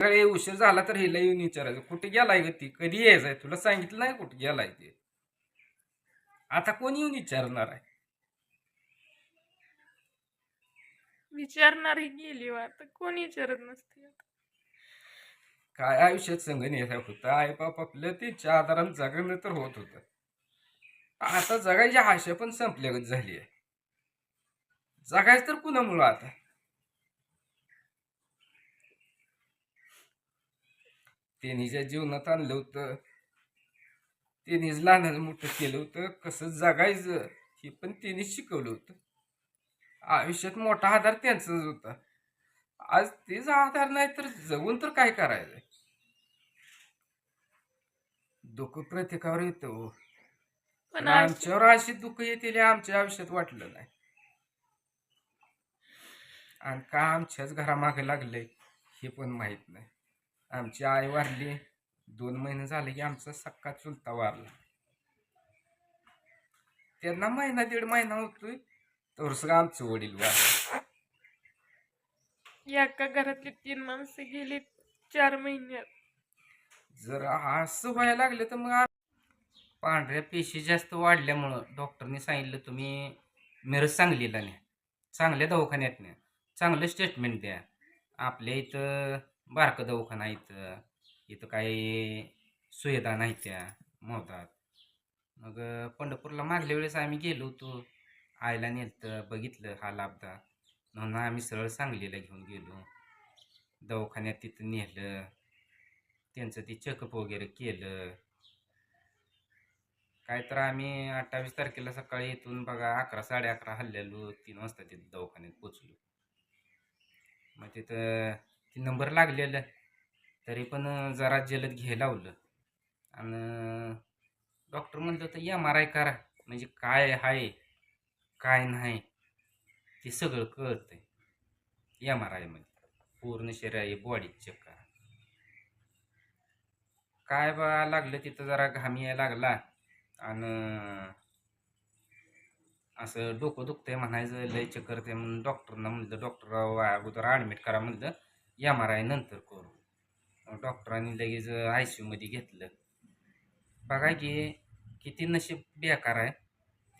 सकाळी उशीर झाला तर हिला येऊन विचारायचं कुठे गेलाय ग ती? कधी यायचंय? तुला सांगितलं नाही कुठे गेलाय ते. आता कोण येऊन विचारणार आहे? विचारणारी गेली वा आता. कोण विचारत नसते काय आयुष्यात संघ नेसा होतं? आई बाप आपलं त्यांच्या आधारानं जगणं तर होत होतं. आता जगायची आशा पण संपल्यागत झाली आहे. जगायचं तर कुणामुळं आता? त्यांनी ज्या जीवनात आणलं होतं त्यांनीच लहानाचं मोठं केलं होतं कसं जगायचं हे पण त्यांनीच शिकवलं होतं. आयुष्यात मोठा आधार त्यांचाच होता. आज तेच आधार नाही तर जगून तर काय करायचं? दुःख प्रत्येकावर येतं हो. पण पण आज आमच्यावर अशी दुःख येतील हे आमच्या आयुष्यात वाटलं नाही. आणि का आमच्याच घरामागे लागले हे पण माहीत नाही. आमची आई वारली. दोन महिने झाले की आमचा सक्का चुलता वारला. त्यांना महिना दीड महिना होतोय तर सगळं आमचं वडील वारले. एका घरातली तीन माणसं गेली चार महिन्यात. जर असं व्हायला लागलं तर मग आ- पांढऱ्या पेशी जास्त वाढल्यामुळं डॉक्टरने सांगितलं तुम्ही मिरज सांगलीला न्या. चांगल्या दवाखान्यात न्या. चांगलं स्टेटमेंट द्या. आपल्या इथं बारकं दवाखाना इथं. इथं काही सुविधा नाही त्या मोहतात मग पंढरपूरला मागल्या वेळेस आम्ही गेलो होतो. आयला नेलं बघितलं हा लाभदा म्हणून आम्ही सरळ सांगलीला घेऊन गेलो. दवाखान्यात तिथं नेलं. त्यांचं ते चेकअप वगैरे केलं. काय तर आम्ही अठ्ठावीस तारखेला सकाळी इथून बघा अकरा साडे अकरा हल्लेलो तीन वाजता तिथं दवाखान्यात पोचलो मग तिथं ती नंबर लागलेलं तरी पण जरा जलद घ्यायला लावलं. आणि डॉक्टर म्हणलं तर एम आर आय करा. म्हणजे काय आहे काय नाही ते सगळं कळतं एम आर आयमध्ये पूर्ण शरीर बॉडी चेक करा. काय बा लागलं तिथं जरा घाम यायला लागला. आणि असं डोकं दुखतंय म्हणायचं लय चक्कर ते म्हणून डॉक्टरना म्हणलं डॉक्टर अगोदर ॲडमिट करा. म्हणलं एम आर आय नंतर करू. डॉक्टरांनी लगेच आय सी यूमध्ये घेतलं. बघा की किती नशीब बेकार आहे.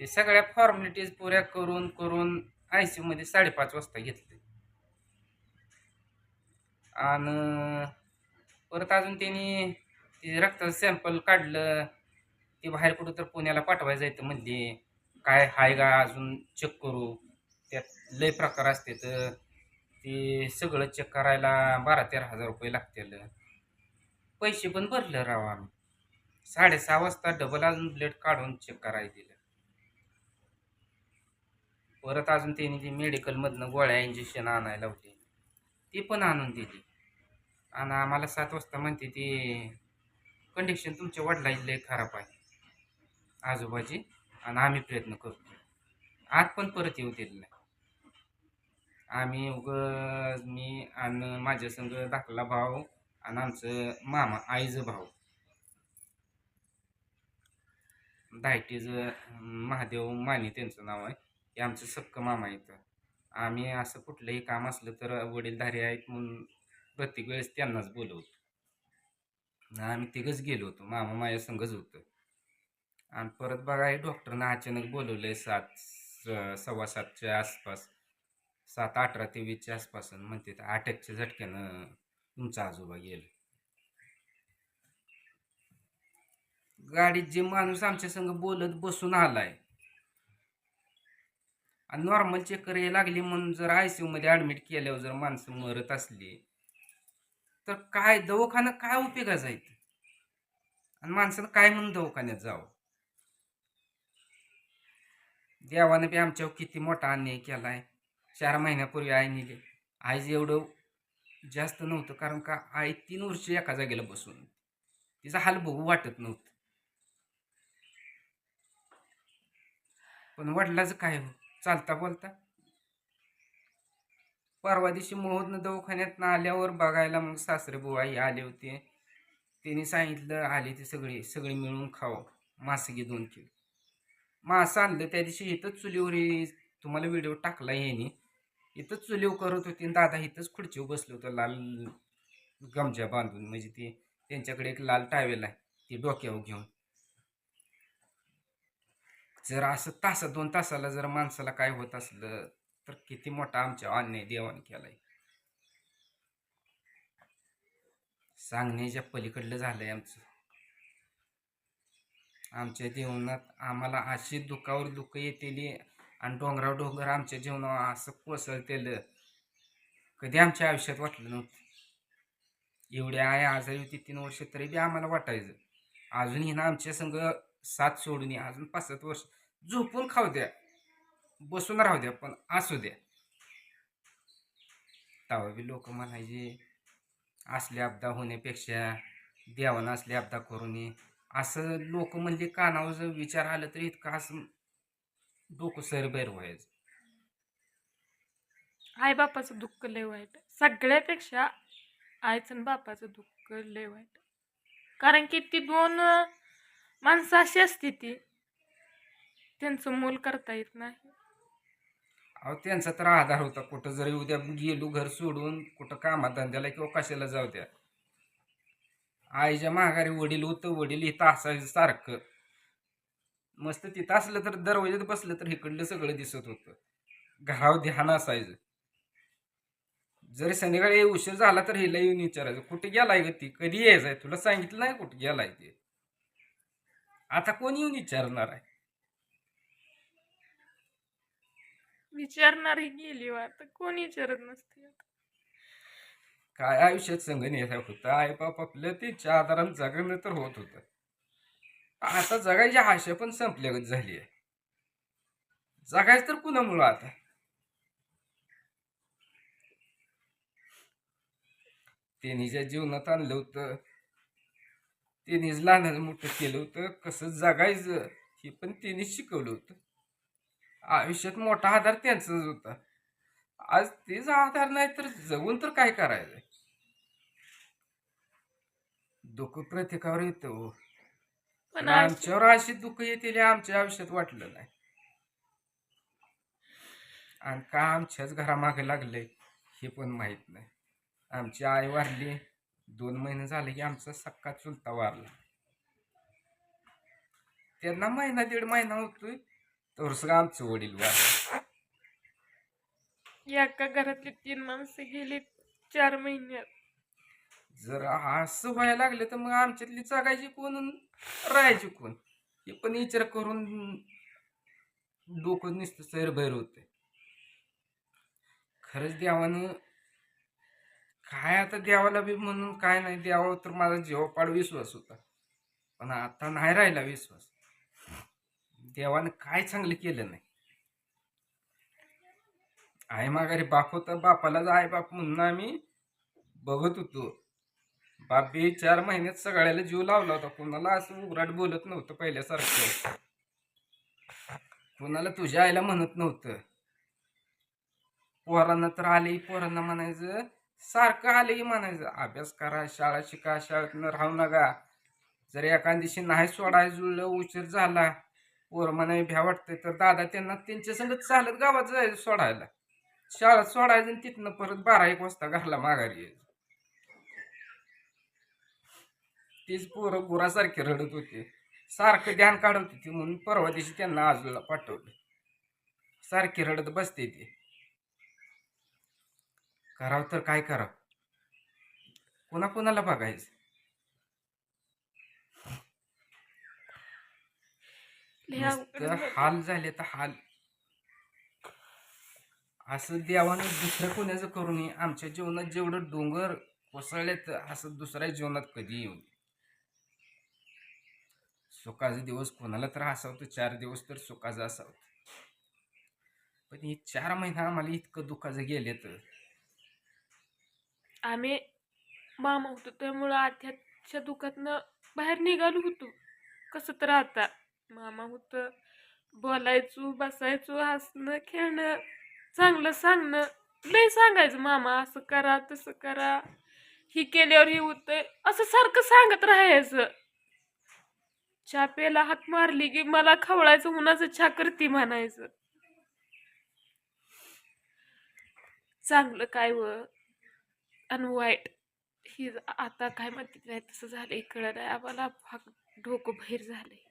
ते सगळ्या फॉर्मॅलिटीज पुऱ्या करून करून आय सी यूमध्ये साडेपाच वाजता घेतले. आणि परत अजून त्यांनी ते रक्ताचं सॅम्पल काढलं. ते बाहेर कुठं तर पुण्याला पाठवायचं जायचं म्हणजे काय हाय का अजून चेक करू. त्यात लय प्रकार असते तर ते सगळं चेक करायला बारा तेरा हजार रुपये लागतील. पैसे पण भरले राव आम्ही. साडेसहा वाजता डबल अजून ब्लेड काढून चेक करायला दिलं. परत अजून त्यांनी ते मेडिकलमधनं गोळ्या इंजेक्शन आणायला लावली ती पण आणून दिली. आणि आम्हाला सात वाजता म्हणते ती कंडिशन तुमच्या वडिलांची खराब आहे. आजोबाची. आणि आम्ही प्रयत्न करतो आज पण परत येऊ दिलं नाही. आम्ही उग मी आणि माझ्या संग धाकला भाऊ आणि आमचं मामा आईचं भाऊ. धायटीचं महादेव माने त्यांचं नाव आहे. हे आमचं सक्क मामा इथं आम्ही असं कुठलंही काम असलं तर वडीलधारी आहेत म्हणून प्रत्येक वेळेस त्यांनाच बोलवतो. आम्ही तिघंच गेलो होतो. मामा माझ्या संघच होतं. आणि परत बघा हे डॉक्टरनं अचानक बोलवलं आहे सात स- सव्वा सातच्या आसपास. सात अठरा ते वीसच्या आसपास म्हणते तर अटॅकच्या झटक्यानं तुमचा आजोबा गेलं. गाडीत जे माणूस आमच्या संग बोलत बसून आलाय. आणि नॉर्मल चेकर यायला लागली म्हणून जर आय सी मध्ये ऍडमिट केल्यावर जर माणसं मरत असली तर काय दवाखाना काय उपयोगाचा आहे ते? आणि माणसानं काय म्हणून दवाखान्यात जावं? देवानं बी आमच्यावर किती मोठा अन्याय केलाय. चार महिन्यापूर्वी आई नेली. आईज एवढं जास्त नव्हतं कारण का आई तीन वर्ष एका जागेला बसून तिचा हाल बघू वाटत नव्हतं. पण वडिलाचं काय हो? चालता बोलता? परवा दिवशी मोहन दवाखान्यात आल्यावर बघायला मग सासरे बुवाई आले होते. त्यांनी सांगितलं आले ते सगळे सगळे मिळून खावं. मासे घे दोन किलो. मासं आणलं त्या दिवशी इथंच चुलीवर तुम्हाला व्हिडिओ टाकला येणे इथंच चुलीवर करत होती आणि दादा इथंच खुर्चीवर बसलो होतो लाल गमजा बांधून. म्हणजे ती त्यांच्याकडे एक लाल टावेल आहे ती डोक्यावर घेऊन. जर असं तासा दोन तासाला जर माणसाला काय होत असलं तर किती मोठा आमच्या अन्याय देवाने केलाय. सांगण्याच्या पलीकडलं झालंय आमचं. आमच्या जीवनात आम्हाला अशी दुःखावर दुःख येतेली आणि डोंगरावर डोंगर आमच्या जीवनावर असं कोसळतेलं कधी आमच्या आयुष्यात वाटलं नव्हतं. एवढ्या आहे आजारी होती तीन वर्ष तरी बी आम्हाला वाटायचं. अजूनही ना आमच्या संग साथ सोडून अजून पाच सात वर्ष. झोपून खाऊ द्या. बसून राहू द्या पण असू द्या. तेव्हा बी लोक म्हणायचे असले अपदा होण्यापेक्षा देवानं असले अपदा करू नये असं लोक म्हणजे कानावर जर विचार आलं तर इतकं असं डोकं सरबैर व्हायचं. आई बापाचं दुःख लय वाईट. सगळ्यापेक्षा आईचं आणि बापाचं दुःख लय वाईट. कारण की ती दोन अं, माणसं अशी असते ती त्यांचं मूल करता येत नाही. अहो त्यांचा तर आधार होता कुठं. जरी उद्या गेलो घर सोडून कुठं कामाधंद्याला किंवा कशाला जाऊ द्या. आईच्या माघारी वडील होतं वडील इथं असायचं सारखं. मस्त तिथं असलं तर दरवाज्यात बसलं तर इकडलं सगळं दिसत होतं. घरावर ध्यान असायचं. जरी संध्याकाळी उशीर झाला तर हिला येऊन विचारायचं कुठे गेलाय ग ती? कधी यायचंय? तुला सांगितलं नाही कुठे गेलाय ते. आता कोण येऊन विचारणार आहे? विचारणारी गेली वा तर कोण विचारत नसते काय आयुष्यात संगण होतं? आई बाप आपलं त्यांच्या आधारानं जगणं तर होत होतं. आता जगायची आशा पण संपल्यागत झाली आहे. जगायचं तर कुणामुळं आता? त्यांनी ज्या जीवनात आणलं होतं त्यांनीच लहानाचं मोठं केलं होतं कसं जगायचं हे पण त्यांनीच शिकवलं होतं. आयुष्यात मोठा आधार त्यांचाच होता. आज तेच आधार नाही तर जगून तर काय करायचं? दुःख प्रत्येकावर येतं हो. पण आमच्यावर अशी दुःख येतील आमच्या आयुष्यात वाटलं नाही. आणि का आमच्याच घरामागे लागले हे पण माहीत नाही. आमची आई वारली दोन महिने झाले की आमचा सक्का चुलता वारला. त्यांना महिना दीड महिना होतोय तर सगळं आमचं वडील वारलं. एका घरातली तीन माणसं गेली चार महिन्यात. जर असं व्हायला लागलं तर मग आमच्यातली जगायची कोण राहायची कोण? हे पण विचार करून डोकं नुसतं सैरभैर होते खरंच देवानं काय आता देवाला बी म्हणून काय नाही देवा तर माझा जेवापाड विश्वास होता. पण आता नाही राहिला विश्वास. देवानं काय चांगलं केलं नाही. आई माघारी बाप होता बापालाच आई बाप म्हणून आम्ही बघत होतो. बापी चार महिन्यात सगळ्याला जीव लावला होता. कोणाला असं उघराट बोलत नव्हतं पहिल्यासारखं. कोणाला तुझ्या आईला म्हणत नव्हतं. पोरांना तर आले पोरांना म्हणायचं सारखं आले म्हणायचं अभ्यास करा शाळा शिका शाळेतनं राहू नका. जर एखाद दिवशी नाही सोडायला जुळलं उशीर झाला पोर म्हणाय भ्या वाटतंय तर दादा त्यांना त्यांच्या संगत चालत गावात जायचं सोडायला. शाळेत सोडायचं आणि तिथनं परत बारा एक वाजता घरला माघारी यायचं. तीच पोरं गुरासारखे रडत होते. सारखं ध्यान काढत होती म्हणून परवा दिवशी त्यांना आजूला पाठवलं. सारखे रडत बसते ते. करावं तर काय करावं? कोणा कोणाला बघायचं. हाल झाले तर हाल. असं देवानं दुसऱ्या कोणाचं करू नये. आमच्या जीवनात जेवढं डोंगर कोसळले तर असं दुसऱ्या जीवनात कधी येऊ नये. सुखाचा दिवस कोणाला तर असावं चार दिवस तर सुखाचा असावं पण हे चार महिना आम्हाला इतकं दुःखाचं गेले तर? आम्ही मामा होतो त्यामुळं आध्याच्या दुःखातनं बाहेर निघालो होतो. कसं तर आता मामा होतं बोलायचो बसायचो हसणं खेळणं चांगलं सांगणं लय सांगायचं मामा असं करा तसं करा ही केल्यावर हे होतंय असं सारखं सांगत राहायचं. छापेला हाक मारली की मला खवळायचं उन्हाचं छा करती म्हणायचं. चांगलं काय व? आणि वाईट. ही आता काय माहिती नाही तसं झालं कळलं नाही आम्हाला फाक डोकं बाहेर झालंय.